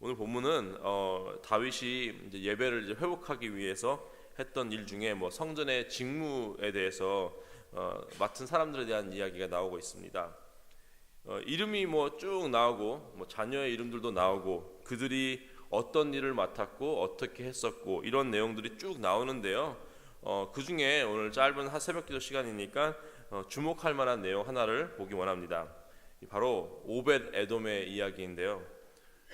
오늘 본문은 어, 다윗이 이제 예배를 이제 회복하기 위해서 했던 일 중에 뭐 성전의 직무에 대해서 어, 맡은 사람들에 대한 이야기가 나오고 있습니다. 어, 이름이 뭐 쭉 나오고 뭐 자녀의 이름들도 나오고 그들이 어떤 일을 맡았고 어떻게 했었고 이런 내용들이 쭉 나오는데요. 어, 그 중에 오늘 짧은 한 새벽기도 시간이니까 어, 주목할 만한 내용 하나를 보기 원합니다. 바로 오벳 에돔의 이야기인데요.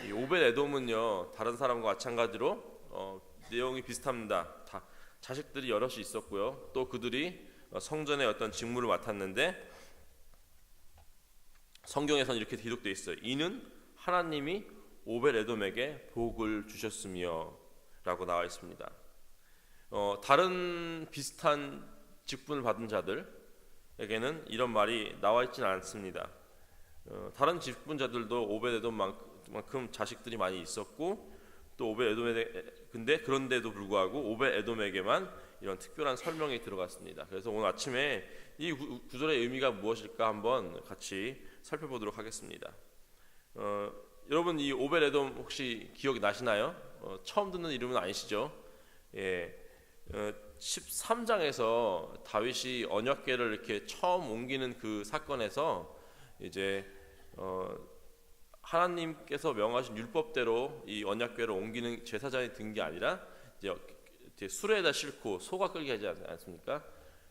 이 오벳 에돔은요 다른 사람과 마찬가지로 어, 내용이 비슷합니다. 다 자식들이 여럿이 있었고요. 또 그들이 어, 성전의 어떤 직무를 맡았는데 성경에서는 이렇게 기록되어 있어요. 이는 하나님이 오벨 에돔에게 복을 주셨으며라고 나와 있습니다. 어, 다른 비슷한 직분을 받은 자들에게는 이런 말이 나와 있지는 않습니다. 어, 다른 직분자들도 오벨 에돔만큼 자식들이 많이 있었고 또 오벨 에돔에 근데 그런데도 불구하고 오벨 에돔에게만 이런 특별한 설명이 들어갔습니다. 그래서 오늘 아침에 이 구절의 의미가 무엇일까 한번 같이 살펴보도록 하겠습니다. 어, 여러분 이 오벨 에돔 혹시 기억이 나시나요? 어, 처음 듣는 이름은 아니시죠? 예, 어, 13장에서 다윗이 언약궤를 이렇게 처음 옮기는 그 사건에서 이제 어, 하나님께서 명하신 율법대로 이 언약궤를 옮기는 제사장이 든 게 아니라 이제 수레에다 싣고 소가 끌게 하지 않습니까?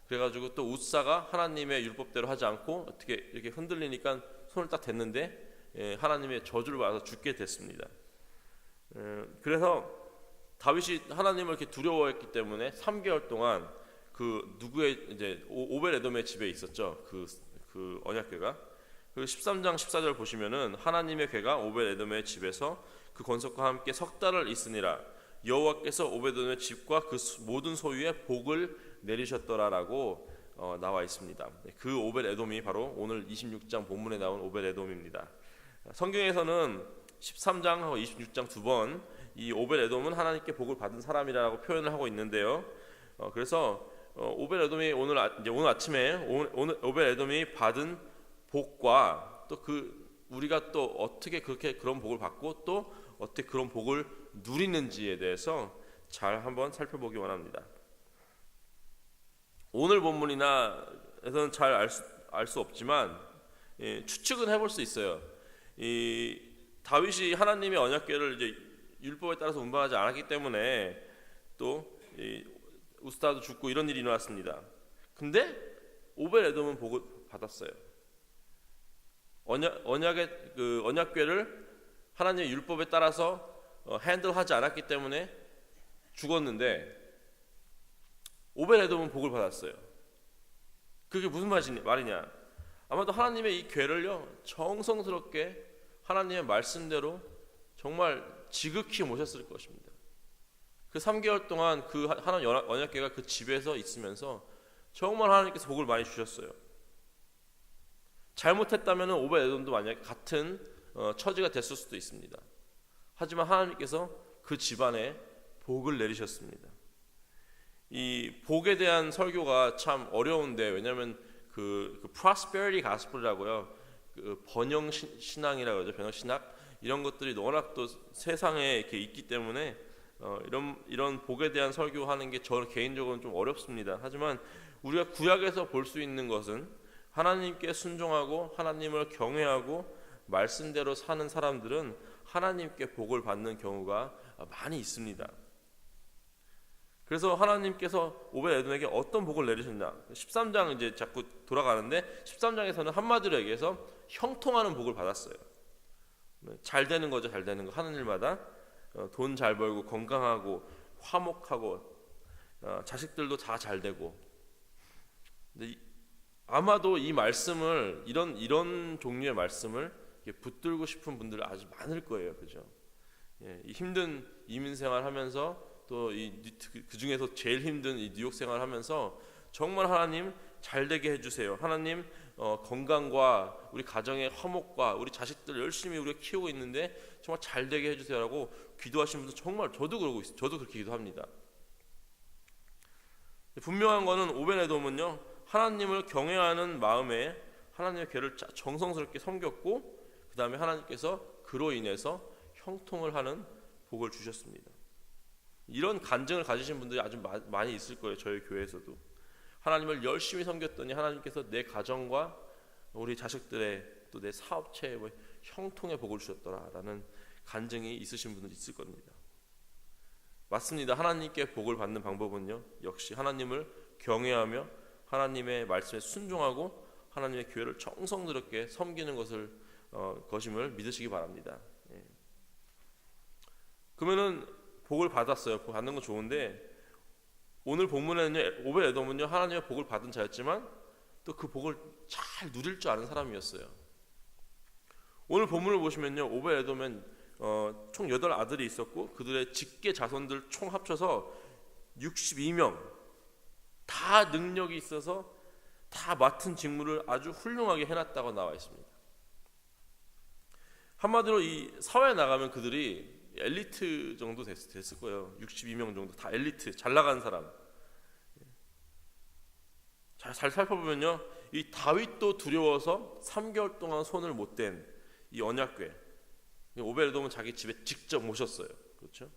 그래가지고 또 우사가 하나님의 율법대로 하지 않고 어떻게 이렇게 흔들리니까 손을 딱 댔는데 예, 하나님의 저주를 받아서 죽게 됐습니다. 예, 그래서 다윗이 하나님을 이렇게 두려워했기 때문에 3개월 동안 그 누구의 이제 오벨 에돔의 집에 있었죠. 그, 그 언약궤가. 그 13장 14절 보시면은 하나님의 궤가 오벨 에돔의 집에서 그 권속과 함께 석 달을 있으니라 여호와께서 오벨 에돔의 집과 그 모든 소유에 복을 내리셨더라라고 어, 나와 있습니다. 그 오벨 에돔이 바로 오늘 26장 본문에 나온 오벨 에돔입니다. 성경에서는 13장하고 26장 두 번 이 오벨 에돔은 하나님께 복을 받은 사람이라고 표현을 하고 있는데요. 어, 그래서 어, 오벨 에돔이 오늘 아, 오늘 아침에 오늘, 오늘 오벨 에돔이 받은 복과 또 그 우리가 또 어떻게 그렇게 그런 복을 받고 또 어떻게 그런 복을 누리는지에 대해서 잘 한번 살펴보기 원합니다. 오늘 본문이나에서는 잘 알수 알수 없지만 예, 추측은 해볼 수 있어요. 이 다윗이 하나님의 언약궤를 이제 율법에 따라서 운반하지 않았기 때문에 또 우스타도 죽고 이런 일이 일어났습니다. 근데 오벨 에돔은 복을 받았어요. 언약 언약의 그 언약궤를 하나님의 율법에 따라서 어, 핸들하지 않았기 때문에 죽었는데 오벨 에돔은 복을 받았어요. 그게 무슨 말이냐? 아마도 하나님의 이 궤를요 정성스럽게 하나님의 말씀대로 정말 지극히 모셨을 것입니다. 그 3개월 동안 그 하나님 언약궤가 그 집에서 있으면서 정말 하나님께서 복을 많이 주셨어요. 잘못했다면 오베 에돔도 만약 같은 어, 처지가 됐을 수도 있습니다. 하지만 하나님께서 그 집안에 복을 내리셨습니다. 이 복에 대한 설교가 참 어려운데 왜냐하면 그, 그 prosperity gospel이라고요. 그 번영 신앙이라고 하죠. 번영 신학 이런 것들이 워낙 또 세상에 이렇게 있기 때문에 어, 이런 이런 복에 대한 설교하는 게 저는 개인적으로는 좀 어렵습니다. 하지만 우리가 구약에서 볼 수 있는 것은 하나님께 순종하고 하나님을 경외하고 말씀대로 사는 사람들은 하나님께 복을 받는 경우가 많이 있습니다. 그래서 하나님께서 오베 에돔에게 어떤 복을 내리셨냐? 13장 이제 자꾸 돌아가는데 13장에서는 한마디로 얘기해서 형통하는 복을 받았어요. 네, 잘 되는 거죠, 잘 되는 거 하는 일마다 어, 돈잘 벌고 건강하고 화목하고 어, 자식들도 다 잘 되고. 아마도 이 말씀을 이런 이런 종류의 말씀을 붙들고 싶은 분들 아주 많을 거예요, 그죠? 예, 힘든 이민 생활하면서 또이그 그 중에서 제일 힘든 이 뉴욕 생활하면서 정말 하나님 잘 되게 해주세요. 하나님 어, 건강과 우리 가정의 화목과 우리 자식들 열심히 우리가 키우고 있는데 정말 잘 되게 해주세요라고 기도하시는 분들 정말 저도 그러고 있어요. 저도 그렇게 기도합니다. 분명한 거는 오벤에돔은요 하나님을 경외하는 마음에 하나님의 괴를 정성스럽게 섬겼고 그 다음에 하나님께서 그로 인해서 형통을 하는 복을 주셨습니다. 이런 간증을 가지신 분들이 아주 마, 많이 있을 거예요. 저희 교회에서도 하나님을 열심히 섬겼더니 하나님께서 내 가정과 우리 자식들의 또 내 사업체에 뭐 형통의 복을 주셨더라라는 간증이 있으신 분들 있을 겁니다. 맞습니다. 하나님께 복을 받는 방법은요. 역시 하나님을 경외하며 하나님의 말씀에 순종하고 하나님의 교회를 정성스럽게 섬기는 것을 어, 것임을 믿으시기 바랍니다. 예. 그러면은 복을 받았어요. 받는 건 좋은데 오늘 본문에는요 오벨 에돔은요 하나님의 복을 받은 자였지만 또 그 복을 잘 누릴 줄 아는 사람이었어요. 오늘 본문을 보시면요 오벨 에돔은 어, 총 8 아들이 있었고 그들의 직계 자손들 총 합쳐서 62명 다 능력이 있어서 다 맡은 직무를 아주 훌륭하게 해놨다고 나와 있습니다. 한마디로 이 사회에 나가면 그들이 엘리트 정도 됐, 됐을 거예요. 62명 정도 다 엘리트 잘 나가는 사람. 잘, 잘 살펴보면요, 이 다윗도 두려워서 3개월 동안 손을 못 댄 이 언약궤. 오베르돔은 자기 집에 직접 모셨어요. 그렇죠?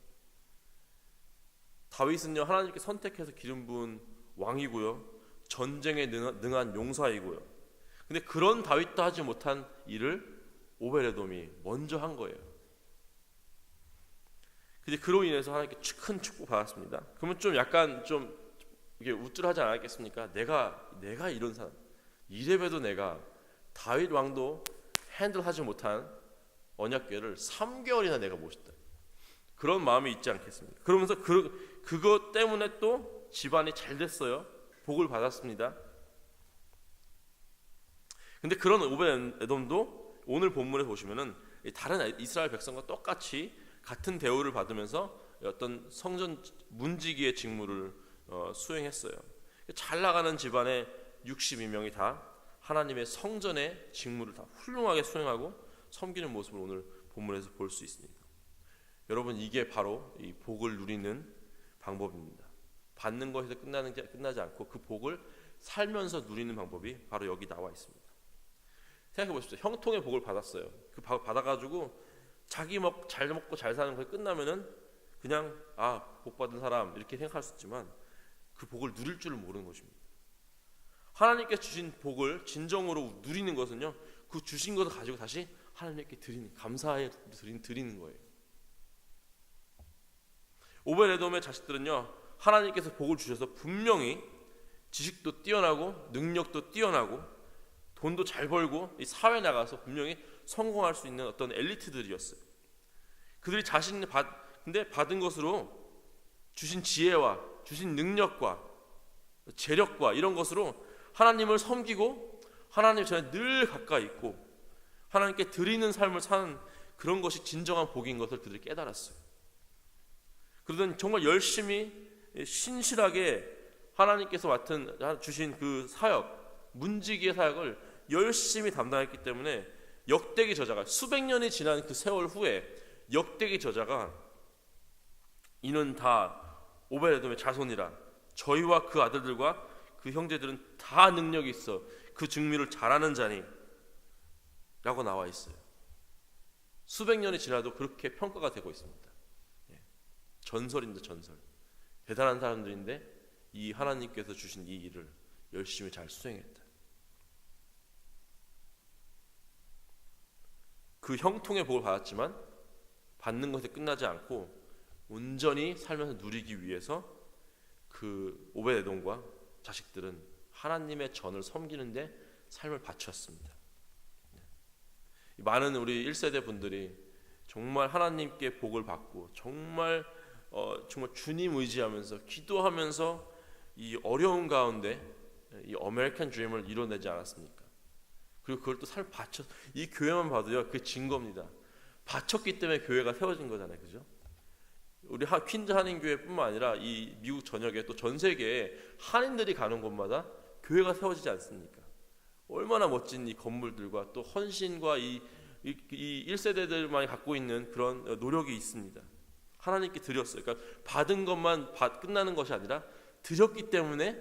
다윗은요 하나님께 선택해서 기름 부은 왕이고요, 전쟁에 능한 용사이고요. 근데 그런 다윗도 하지 못한 일을 오베르돔이 먼저 한 거예요. 근데 그로 인해서 하나님께 큰 축복 받았습니다. 그러면 좀 약간 좀 이게 우쭐하지 않았겠습니까? 내가 내가 이런 사람 이래봬도 내가 다윗 왕도 핸들하지 못한 언약궤를 3개월이나 내가 모셨다. 그런 마음이 있지 않겠습니까? 그러면서 그 그것 때문에 또 집안이 잘 됐어요. 복을 받았습니다. 근데 그런 오벤 에돔도 오늘 본문에 보시면은 다른 이스라엘 백성과 똑같이 같은 대우를 받으면서 어떤 성전 문지기의 직무를 어, 수행했어요. 잘 나가는 집안의 62명이 다 하나님의 성전의 직무를 다 훌륭하게 수행하고 섬기는 모습을 오늘 본문에서 볼 수 있습니다. 여러분 이게 바로 이 복을 누리는 방법입니다. 받는 것에서 끝나는 끝나지 않고 그 복을 살면서 누리는 방법이 바로 여기 나와 있습니다. 생각해 보십시오. 형통의 복을 받았어요. 그 받아가지고 자기 먹 잘 먹고 잘 사는 거에 끝나면은 그냥 아 복 받은 사람 이렇게 생각할 수 있지만 그 복을 누릴 줄을 모르는 것입니다. 하나님께 주신 복을 진정으로 누리는 것은요, 그 주신 것을 가지고 다시 하나님께 드리는 감사에 드리는 거예요. 오베레돔의 자식들은요, 하나님께서 복을 주셔서 분명히 지식도 뛰어나고 능력도 뛰어나고 돈도 잘 벌고 이 사회 나가서 분명히 성공할 수 있는 어떤 엘리트들이었어요. 그들이 자신이 받 근데 받은 것으로 주신 지혜와 주신 능력과 재력과 이런 것으로 하나님을 섬기고 하나님 전에 늘 가까이 있고 하나님께 드리는 삶을 사는 그런 것이 진정한 복인 것을 그들이 깨달았어요. 그러던 정말 열심히 신실하게 하나님께서 맡은 주신 그 사역, 문지기의 사역을 열심히 담당했기 때문에 역대기 저자가 수백 년이 지난 그 세월 후에 역대기 저자가 이는 다 오베레돔의 자손이라 저희와 그 아들들과 그 형제들은 다 능력이 있어 그 증미를 잘하는 자니 라고 나와 있어요. 수백 년이 지나도 그렇게 평가가 되고 있습니다. 예. 전설인데 전설. 대단한 사람들인데 이 하나님께서 주신 이 일을 열심히 잘 수행했다. 그 형통의 복을 받았지만 받는 것에 끝나지 않고 온전히 살면서 누리기 위해서 그 오베데돔과 자식들은 하나님의 전을 섬기는데 삶을 바쳤습니다. 많은 우리 1세대 분들이 정말 하나님께 복을 받고 정말 어, 정말 주님 의지하면서 기도하면서 이 어려운 가운데 이 아메리칸 드림을 이뤄내지 않았습니까? 그리고 그걸 또삶 바쳐 이 교회만 봐도요 그 증거입니다. 바쳤기 때문에 교회가 세워진 거잖아요, 그죠? 우리 퀸즈 한인 교회뿐만 아니라 이 미국 전역에 또 전 세계에 한인들이 가는 곳마다 교회가 세워지지 않습니까? 얼마나 멋진 이 건물들과 또 헌신과 이, 이, 이 1세대들만이 갖고 있는 그런 노력이 있습니다. 하나님께 드렸어요. 그러니까 받은 것만 받, 끝나는 것이 아니라 드렸기 때문에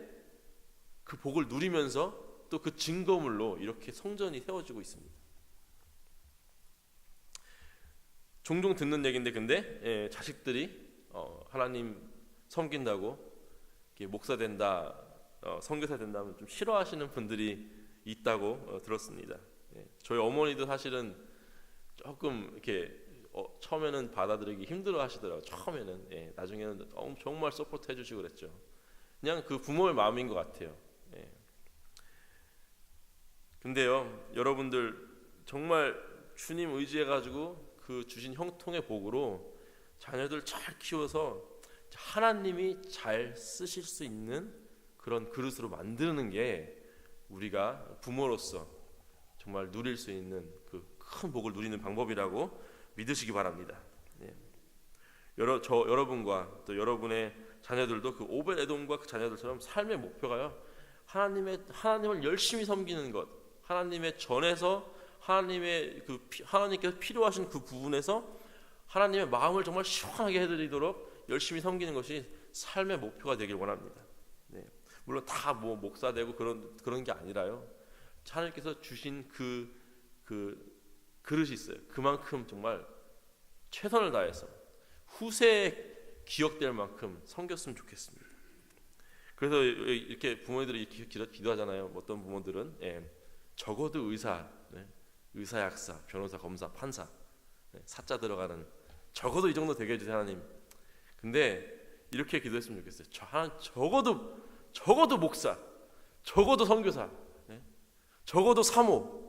그 복을 누리면서 또 그 증거물로 이렇게 성전이 세워지고 있습니다. 종종 듣는 얘기인데 근데 예, 자식들이 어, 하나님 섬긴다고 목사 된다, 어, 선교사 된다면 좀 싫어하시는 분들이 있다고 어, 들었습니다. 예, 저희 어머니도 사실은 조금 이렇게 어, 처음에는 받아들이기 힘들어 하시더라고요. 처음에는 예, 나중에는 정말 서포트 해주시고 그랬죠. 그냥 그 부모의 마음인 것 같아요. 예. 근데요, 여러분들 정말 주님 의지해 가지고 그 주신 형통의 복으로 자녀들 잘 키워서 하나님이 잘 쓰실 수 있는 그런 그릇으로 만드는 게 우리가 부모로서 정말 누릴 수 있는 그 큰 복을 누리는 방법이라고 믿으시기 바랍니다. 예. 여러 저 여러분과 또 여러분의 자녀들도 그 오벨 에돔과 그 자녀들처럼 삶의 목표가요 하나님의 하나님을 열심히 섬기는 것, 하나님의 전에서 하나님의 그 피- 하나님께서 필요하신 그 부분에서 하나님의 마음을 정말 시원하게 해드리도록 열심히 섬기는 것이 삶의 목표가 되길 원합니다. 네. 물론 다 뭐 목사 되고 그런 그런 게 아니라요. 하나님께서 주신 그그 그 릇이 있어요. 그만큼 정말 최선을 다해서 후세에 기억될 만큼 섬겼으면 좋겠습니다. 그래서 이렇게 부모들이 기도하잖아요. 어떤 부모들은 예, 적어도 의사, 네, 의사, 약사, 변호사, 검사, 판사, 네, 사자 들어가는 적어도 이 정도 되게 해주세요 하나님. 근데 이렇게 기도했으면 좋겠어요. 저 하나 적어도 적어도 목사, 적어도 선교사, 예, 적어도 사모.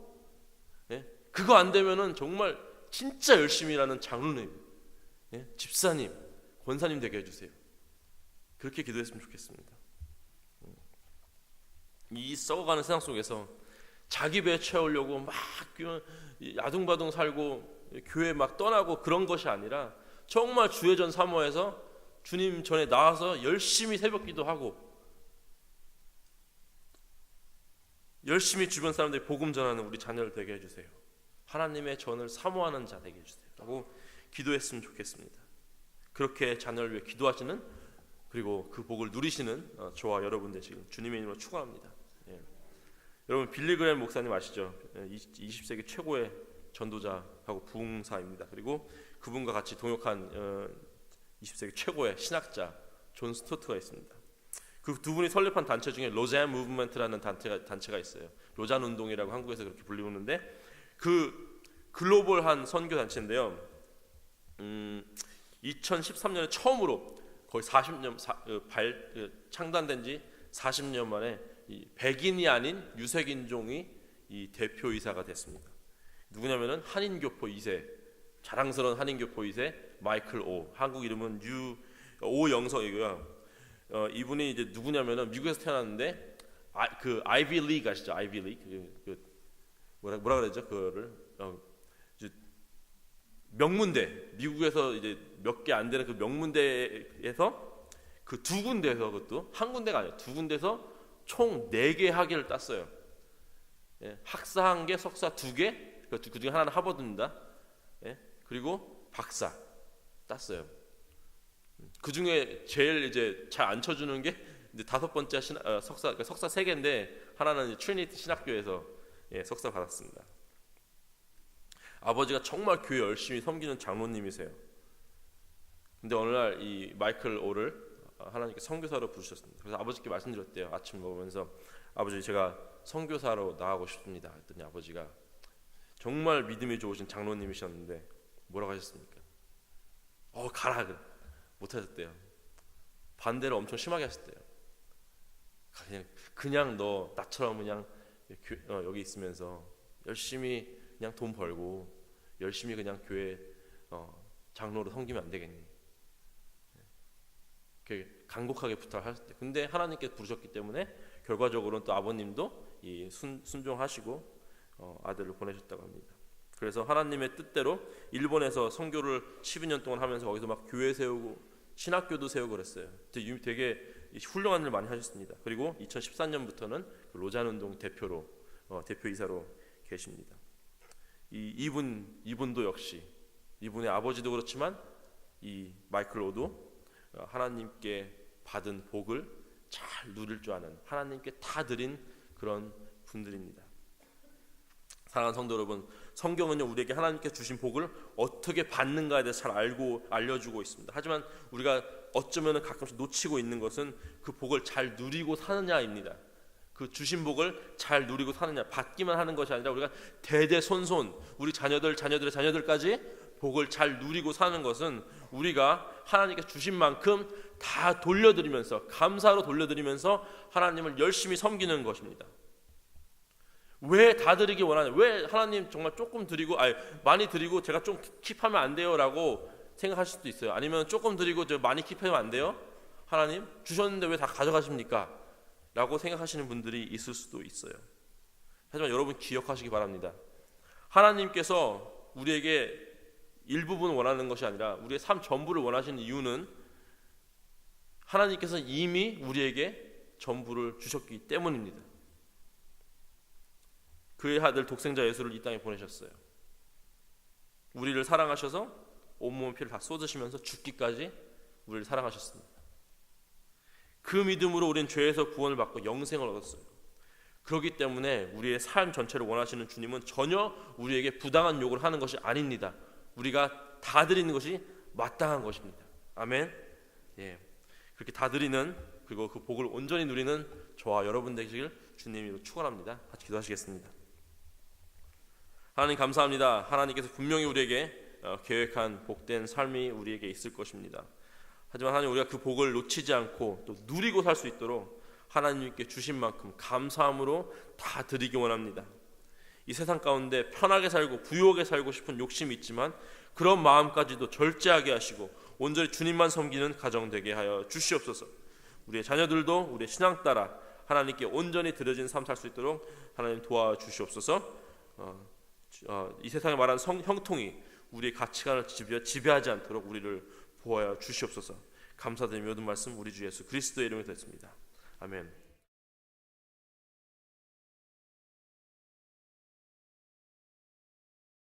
예, 그거 안 되면은 정말 진짜 열심히 일하는 장로님, 예, 집사님, 권사님 되게 해주세요. 그렇게 기도했으면 좋겠습니다. 음. 이 썩어가는 세상 속에서 자기 배 채우려고 막 그냥 야둥바둥 살고 교회 막 떠나고 그런 것이 아니라 정말 주의 전 사모해서 주님 전에 나와서 열심히 새벽 기도하고 열심히 주변 사람들이 복음 전하는 우리 자녀를 되게 해주세요. 하나님의 전을 사모하는 자 되게 해주세요. 라고 기도했으면 좋겠습니다. 그렇게 자녀를 위해 기도하시는 그리고 그 복을 누리시는 어, 저와 여러분 되시길 주님의 이름으로 축원합니다. 예. 여러분 빌리그램 목사님 아시죠? 예, 20 세기 최고의 전도자하고 부흥사입니다. 그리고 그분과 같이 동역한 어, 20세기 최고의 신학자 존 스토트가 있습니다. 그 두 분이 설립한 단체 중에 로잔 무브먼트라는 단체가 있어요. 로잔 운동이라고 한국에서 그렇게 불리우는데 그 글로벌한 선교 단체인데요. 음, 2013년에 처음으로 거의 40년 사, 어, 발 어, 창단된 지 40년 만에 이 백인이 아닌 유색인종이 이 대표이사가 됐습니다. 누구냐면은 한인교포 2세 자랑스러운 한인교포 2세 마이클 오 한국 이름은 유 오영석이고요. 어, 이분이 이제 누구냐면은 미국에서 태어났는데 아, 그 아이비 리그 아시죠? 아이비 리그 그, 그 뭐라 뭐라 그러죠? 그거를 어, 명문대 미국에서 이제 몇 개 안 되는 그 명문대에서 그 두 군데에서 그것도 한 군데가 아니에요. 두 군데서 총 네 개 학위를 땄어요. 예, 학사 한 개, 석사 두 개, 그 중에 하나는 하버드입니다. 예, 그리고 박사 땄어요. 그 중에 제일 이제 잘 안 쳐주는 게 이제 다섯 번째 신, 어, 석사 그러니까 석사 세 개인데 하나는 트리니티 신학교에서 예, 석사 받았습니다. 아버지가 정말 교회 열심히 섬기는 장로님이세요. 근데 어느 날 이 마이클 오를 하나님께 선교사로 부르셨습니다. 그래서 아버지께 말씀드렸대요. 아침 먹으면서 아버지 제가 선교사로 나가고 싶습니다. 했더니 아버지가 정말 믿음이 좋으신 장로님이셨는데 뭐라고 하셨습니까? 어 가라. 못 하셨대요. 반대로 엄청 심하게 하셨대요. 그냥 그냥 너 나처럼 그냥 여기 있으면서 열심히 그냥 돈 벌고 열심히 그냥 교회 어, 장로로 섬기면 안 되겠니? 그 간곡하게 부탁하셨대. 근데 하나님께 부르셨기 때문에 결과적으로는 또 아버님도 이 순, 순종하시고 어, 아들을 보내셨다고 합니다. 그래서 하나님의 뜻대로 일본에서 선교를 12년 동안 하면서 거기서 막 교회 세우고 신학교도 세우고 그랬어요. 되게, 되게 훌륭한 일 많이 하셨습니다. 그리고 2014년부터는 그 로잔 운동 대표로 어, 대표이사로 계십니다. 이 이분 이분도 역시 이분의 아버지도 그렇지만 이 마이클 오도 어, 하나님께 받은 복을 잘 누릴 줄 아는 하나님께 다 드린 그런 분들입니다. 사랑하는 성도 여러분, 성경은요 우리에게 하나님께 주신 복을 어떻게 받는가에 대해서 잘 알고 알려주고 있습니다. 하지만 우리가 어쩌면 가끔씩 놓치고 있는 것은 그 복을 잘 누리고 사느냐입니다. 그 주신 복을 잘 누리고 사느냐, 받기만 하는 것이 아니라 우리가 대대손손 우리 자녀들, 자녀들의 자녀들까지 복을 잘 누리고 사는 것은 우리가 하나님께 주신 만큼 다 돌려드리면서 감사로 돌려드리면서 하나님을 열심히 섬기는 것입니다. 왜 다 드리기 원하냐? 왜 하나님 정말 조금 드리고 아니 많이 드리고 제가 좀 킵하면 안 돼요라고 생각하실 수도 있어요. 아니면 조금 드리고 저 많이 킵하면 안 돼요? 하나님 주셨는데 왜 다 가져가십니까? 라고 생각하시는 분들이 있을 수도 있어요. 하지만 여러분 기억하시기 바랍니다. 하나님께서 우리에게 일부분 원하는 것이 아니라 우리의 삶 전부를 원하시는 이유는 하나님께서 이미 우리에게 전부를 주셨기 때문입니다. 그의 아들 독생자 예수를 이 땅에 보내셨어요. 우리를 사랑하셔서 온몸 피를 다 쏟으시면서 죽기까지 우리를 사랑하셨습니다. 그 믿음으로 우리는 죄에서 구원을 받고 영생을 얻었어요. 그렇기 때문에 우리의 삶 전체를 원하시는 주님은 전혀 우리에게 부당한 요구를 하는 것이 아닙니다. 우리가 다 드리는 것이 마땅한 것입니다. 아멘. 예. 그렇게 다 드리는 그리고 그 복을 온전히 누리는 저와 여러분 되시길 주님으로 축원합니다. 같이 기도하시겠습니다. 하나님 감사합니다. 하나님께서 분명히 우리에게 어, 계획한 복된 삶이 우리에게 있을 것입니다. 하지만 하나님 우리가 그 복을 놓치지 않고 또 누리고 살 수 있도록 하나님께 주신 만큼 감사함으로 다 드리기 원합니다. 이 세상 가운데 편하게 살고 부유하게 살고 싶은 욕심이 있지만 그런 마음까지도 절제하게 하시고 온전히 주님만 섬기는 가정 되게 하여 주시옵소서. 우리의 자녀들도 우리의 신앙 따라 하나님께 온전히 드려진 삶 살 수 있도록 하나님 도와 주시옵소서. 어, 어, 이 세상에 말하는 성, 형통이 우리의 가치관을 지배, 지배하지 않도록 우리를 보호하여 주시옵소서. 감사드리며 모든 말씀 우리 주 예수 그리스도의 이름으로 드렸습니다. 아멘.